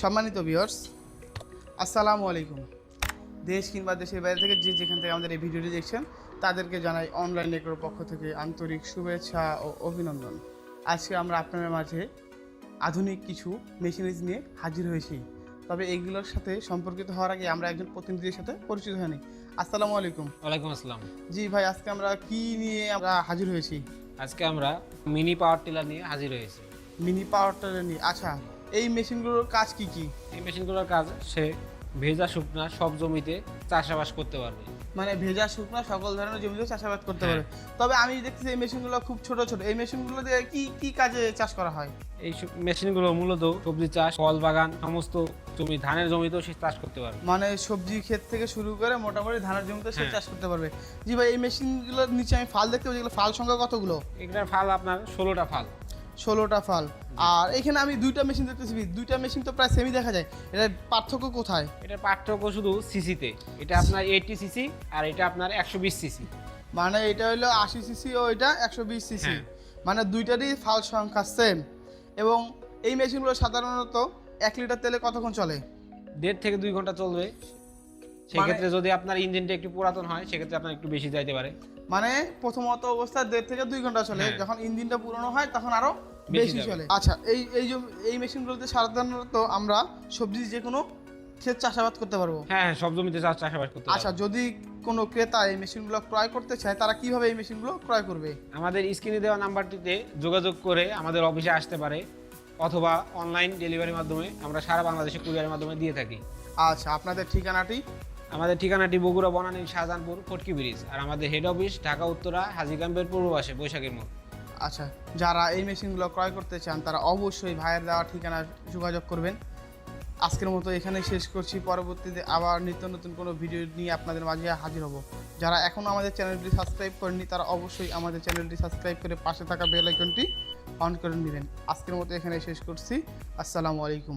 সম্মানিত ভিউয়ার্স আসসালামু আলাইকুম। দেশ কিংবা দেশের বাইরে থেকে যে যেখান থেকে আমাদের এই ভিডিওটি দেখছেন তাদেরকে জানাই অনলাইন নেটওয়ার্ক পক্ষ থেকে আন্তরিক শুভেচ্ছা ও অভিনন্দন। আজকে আমরা আপনাদের মাঝে আধুনিক কিছু মেশিনারিজ নিয়ে হাজির হয়েছি। তবে এইগুলোর সাথে সম্পর্কিত হওয়ার আগে আমরা একজন প্রতিনিধির সাথে পরিচিত হয়নি। আসসালামু আলাইকুম। ওয়ালাইকুম আসসালাম। জি ভাই আজকে আমরা কি নিয়ে আমরা হাজির হয়েছি? আজকে আমরা মিনি পাওয়ার টিলার নিয়ে হাজির হয়েছি। মিনি পাওয়ার টিলার নিয়ে আচ্ছা। এই মেশিনগুলোর কাজ কি কি? এই মেশিনগুলোর কাজ সে ভেজা শুকনা সব জমিতে চাষাবাস করতে পারবে। মানে ভেজা শুকনা সকল ধরনের জমিতে চাষাবাদ করতে হ্যাঁ। পারে তবে আমি দেখতেছি এই মেশিনগুলো খুব ছোট ছোট। এই মেশিনগুলো দিয়ে কি কি কাজে চাষ করা হয়? এই মেশিনগুলো মূলত সবজি চাষ ফল বাগান সমস্ত জমি ধানের জমিতেও সে চাষ করতে পারবে। মানে সবজি ক্ষেত থেকে শুরু করে মোটামুটি ধানের জমিতে সে হ্যাঁ। চাষ করতে পারবে। জি ভাই এই মেশিনগুলোর নিচে আমি ফাল দেখতে পাচ্ছি। ফাল সংখ্যা কতগুলো? এটার ফাল আপনার ষোলোটা ফাল। ষোলোটা ফাল। আর এখানে আমি দুইটা মেশিন দেখতেছি দুইটা মেশিন তো প্রায় সেমই দেখা যায়। এটার পার্থক্য কোথায়? এটার পার্থক্য শুধু সিসিতে এটা আপনার এইটি সিসি আর এটা আপনার একশো বিশ সিসি মানে এটা হলো আশি সিসি ও এটা একশো বিশ সিসি হ্যাঁ। মানে দুইটারই ফাল সংখ্যা সেম এবং এই মেশিনগুলো সাধারণত এক লিটার তেলে কতক্ষণ চলে? দেড় থেকে দুই ঘণ্টা চলবে। সেক্ষেত্রে যদি আপনার ইঞ্জিনটা একটু পুরাতন হয় সেক্ষেত্রে আপনার একটু বেশি যাইতে পারে। মানে প্রথমত অবস্থায় দেড় থেকে দুই ঘণ্টা চলে। হ্যাঁ। যখন ইঞ্জিনটা পুরনো হয় তখন আরও বেশি চলে। আচ্ছা এই এই যে এই মেশিনগুলোতে সাধারণত আমরা সবজি যে কোনো ক্ষেত চাষাবাদ করতে পারব। হ্যাঁ হ্যাঁ সব জমিতে চাষ চাষাবাস করতে আচ্ছা যদি কোনো ক্রেতা এই মেশিনগুলো ক্রয় করতে চায় তারা কীভাবে এই মেশিনগুলো ক্রয় করবে? আমাদের স্ক্রিনে দেওয়া নাম্বারটিতে যোগাযোগ করে আমাদের অফিসে আসতে পারে অথবা অনলাইন ডেলিভারির মাধ্যমে আমরা সারা বাংলাদেশে কুরিয়ারের মাধ্যমে দিয়ে থাকি। আচ্ছা আপনাদের ঠিকানাটি আমাদের ঠিকানাটি বগুড়া বনানী শাহজাহানপুর ফটকি ব্রিজ। আর আমাদের হেড অফিস ঢাকা, উত্তরা হাজিকাম্পের পূর্ব পাশে, বৈশাখের মোড়। আচ্ছা যারা এই মেশিনগুলো ক্রয় করতে চান, তারা অবশ্যই ভাইয়ের দেওয়া ঠিকানা যোগাযোগ করবেন। আজকের মতো এখানে শেষ করছি। পরবর্তীতে আবার নিত্য নতুন কোনো ভিডিও নিয়ে আপনাদের মাঝে হাজির হব। যারা এখনও আমাদের চ্যানেলটি সাবস্ক্রাইব করেনি তারা অবশ্যই আমাদের চ্যানেলটি সাবস্ক্রাইব করে পাশে থাকা বেল আইকনটি অন করে নেবেন। আজকের মতো এখানে শেষ করছি। আসসালামু আলাইকুম।